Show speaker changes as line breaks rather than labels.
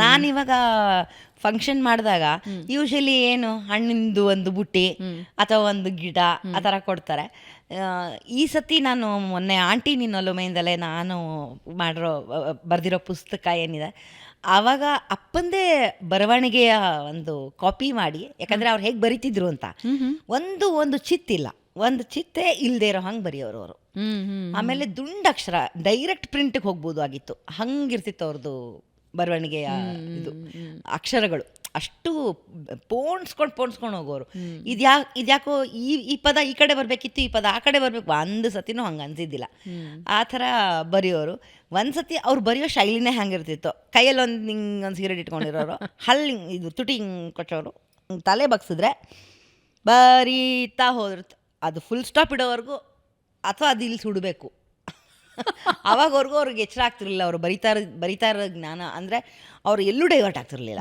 ನಾನಿವಾಗ ಫಂಕ್ಷನ್ ಮಾಡಿದಾಗ ಯೂಶಲಿ ಏನು ಹಣ್ಣಿಂದು ಒಂದು ಬುಟ್ಟಿ ಅಥವಾ ಒಂದು ಗಿಡ ಆ ಥರ ಕೊಡ್ತಾರೆ. ಈ ಸತಿ ನಾನು ಮೊನ್ನೆ ಆಂಟಿ ನಿನ್ನ ಒಲುಮೆಯಿಂದಲೇ ನಾನು ಮಾಡಿರೋ ಬರೆದಿರೋ ಪುಸ್ತಕ ಏನಿದೆ ಆವಾಗ ಅಪ್ಪಂದೇ ಬರವಣಿಗೆಯ ಒಂದು ಕಾಪಿ ಮಾಡಿ ಯಾಕಂದ್ರೆ ಅವ್ರು ಹೇಗೆ ಬರಿತಿದ್ರು ಅಂತ. ಒಂದು ಒಂದು ಚಿತ್ತಿಲ್ಲ. ಒಂದು ಚಿತ್ತೇ ಇಲ್ಲದೆ ಇರೋ ಹಂಗೆ ಬರೆಯೋರು ಅವರು. ಆಮೇಲೆ ದುಂಡಕ್ಷರ ಡೈರೆಕ್ಟ್ ಪ್ರಿಂಟ್ಗೆ ಹೋಗ್ಬೋದು ಆಗಿತ್ತು. ಹಂಗಿರ್ತಿತ್ತು ಅವ್ರದ್ದು ಬರವಣಿಗೆಯ ಇದು. ಅಕ್ಷರಗಳು. ಅಷ್ಟು ಪೋಣಿಸ್ಕೊಂಡು ಪೋಣಿಸ್ಕೊಂಡು ಹೋಗೋರು. ಇದ್ಯಾ ಇದ್ಯಾಕೋ ಈ ಈ ಪದ ಈ ಕಡೆ ಬರಬೇಕಿತ್ತು ಈ ಪದ ಆ ಕಡೆ ಬರಬೇಕು. ಒಂದು ಸತಿನೂ ಹಂಗೆ ಅನ್ಸಿದ್ದಿಲ್ಲ. ಆ ಥರ ಬರೆಯೋರು. ಒಂದು ಸತಿ ಅವ್ರು ಬರೆಯೋ ಶೈಲಿನೇ ಹಂಗಿರ್ತಿತ್ತು ಕೈಯಲ್ಲಿ ಒಂದು ಹಿಂಗೆ ಒಂದು ಸಿಗರೇಟ್ ಇಟ್ಕೊಂಡಿರೋರು. ಹಲ್ಲಿ ಇದು ತುಟಿ ಹಿಂಗೆ ಕೊಟ್ಟವರು ತಲೆ ಬಗ್ಸಿದ್ರೆ ಬರೀತಾ ಹೋದ್ರು. ಅದು ಫುಲ್ ಸ್ಟಾಪ್ ಇಡೋವರೆಗೂ ಅಥವಾ ಅದು ಇಲ್ಲಿ ಸುಡಬೇಕು. ಅವಾಗವರೆಗೂ ಅವ್ರಿಗೆ ಎಚ್ಚರ ಆಗ್ತಿರ್ಲಿಲ್ಲ. ಅವರು ಬರಿತಾ ಇರೋ ಬರಿತಾ ಇರೋ ಜ್ಞಾನ. ಅಂದರೆ ಅವ್ರು ಎಲ್ಲೂ ಡೈವರ್ಟ್ ಆಗ್ತಿರ್ಲಿಲ್ಲ.